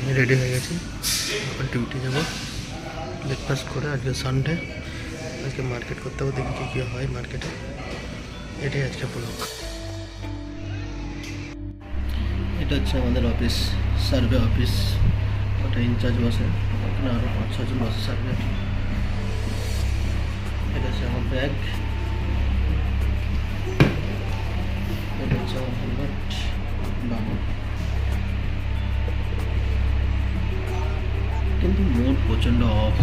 আমি রেডি হয়ে গেছি। এখন ডিউটি যাব। ব্রেকফাস্ট করে, আজকে সানডে আজকে মার্কেট করতে হবে, দেখি কী হয় মার্কেটে এটাই আজকে ব্লগ এটা হচ্ছে আমাদের অফিস সার্ভে অফিস ওটা ইনচার্জ বসে। ওখানে আরও পাঁচ ছজন বসে সার্ভে এটা হচ্ছে আমার ব্যাগ প্রচণ্ড অফ।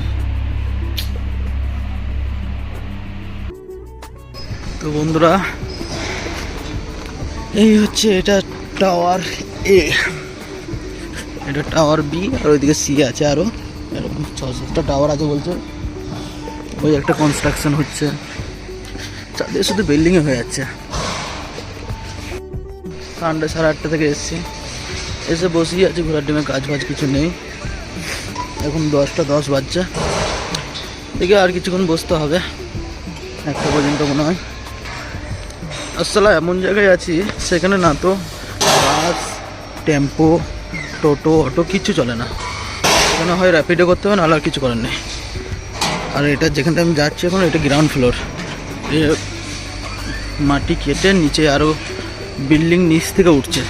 তো বন্ধুরা, এই হচ্ছে এটা টাওয়ার এ। এটা টাওয়ার বি, আর ওইদিকে সি আছে আরও এরকম ছ সাতটা টাওয়ার আছে বলছে। ওই একটা কনস্ট্রাকশন হচ্ছে। চারদিকে শুধু বিল্ডিংয়ে হয়ে যাচ্ছে। সানডে সাড়ে আটটা থেকে এসেছি। এসে বসেই আছি, ঘোরার ডিমে কাজ বাজ কিছু নেই। এখন দশটা দশ বাজছে। দেখে আর কিছুক্ষণ বসতে হবে। একটা পর্যন্ত মনে হয়। আসলে এমন জায়গায় আছি, সেখানে না তো বাস, টেম্পো, টোটো, অটো কিছু চলে না। এখানে হয় র্যাপিডো করতে হবে, নাহলে আর কিছু করার নেই। আর এটা যেখানটা আমি যাচ্ছি এখন, এটা গ্রাউন্ড ফ্লোর মাটি কেটে নিচে আরও বিল্ডিং নিচ থেকে উঠছে।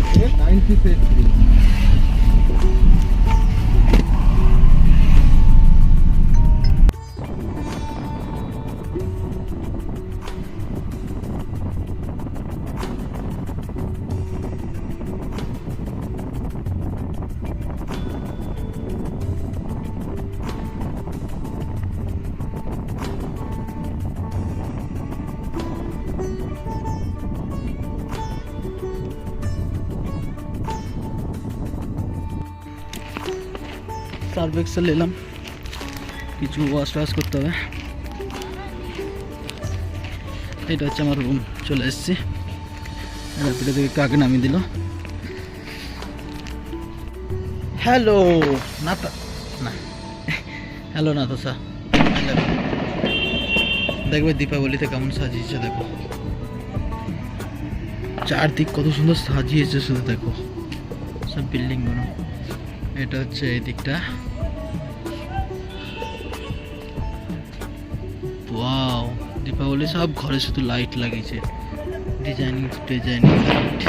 Qualität einzusetzen. সার্ভেক্সেল নিলাম। কিছু ওয়াশ টাশ করতে হবে। এটা হচ্ছে আমার রুম চলে এসেছি। র্যাপিডো থেকে কাকে নামিয়ে দিল। হ্যালো নাতা না। হ্যালো নাতাসা দেখবে দীপাবলিতে কেমন সাজিয়েছে, দেখো। চারদিক কত সুন্দর সাজিয়েছে, শুধু দেখো। সব বিল্ডিংগুলো এটা হচ্ছে এই দিকটা। ওয়াও দীপাবলি সব ঘরে শুধু লাইট লাগিয়েছে। ডিজাইনিং ডিজাইনিং লাইট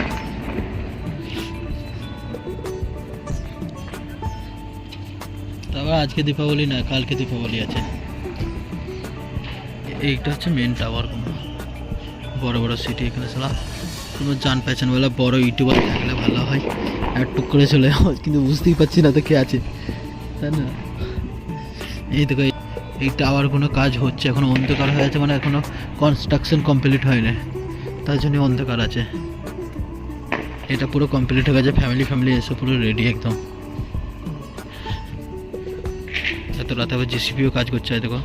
তারপর আজকে দীপাবলি না, কালকে দীপাবলি আছে। এইটা হচ্ছে মেন টাওয়ার কোনো বড় বড় সিটি এখানে সালা। কোনো জান বলে বড় ইউটিউবার থাকলে ভালো হয়। আর টুক করে চলে যাও কিন্তু বুঝতেই পারছি না তো কে আছে। তাই না? এই দেখো, এই- টাওয়ার কোনো কাজ হচ্ছে, এখনও অন্ধকার হয়ে আছে মানে এখনও কনস্ট্রাকশন কমপ্লিট হয়নি। তার জন্য অন্ধকার আছে। এটা পুরো কমপ্লিট হয়ে গেছে ফ্যামিলি ফ্যামিলি এসে পুরো রেডি একদম। এত রাতে আবার জেসিপিও কাজ করছে দেখো।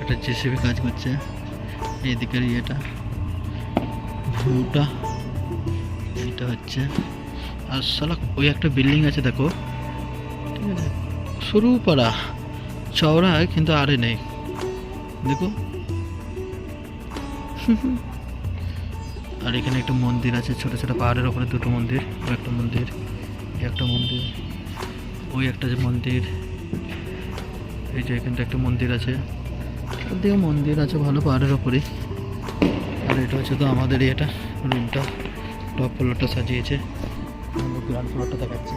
একটা জেসিপি কাজ করছে। এইদিকের ইয়েটা ভিউটা এটা হচ্ছে, আর সালা ওই একটা বিল্ডিং আছে, দেখো। ঠিক আছে? সরু পাড়া চওড়া, কিন্তু আরে নেই। দেখো। আর এখানে একটা মন্দির আছে, ছোট ছোট পাহাড়ের ওপরে দুটো মন্দির ওই একটা মন্দির একটা মন্দির, ওই একটা যে মন্দির, এই যে এখানটা একটা মন্দির আছে। ওদিকে মন্দির আছে ভালো পাহাড়ের ওপরেই। আর এটা হচ্ছে তো আমাদের এটা রুমটা টপ ফ্লোরটা সাজিয়েছে। গ্রাউন্ড ফ্লোরটা দেখাচ্ছে।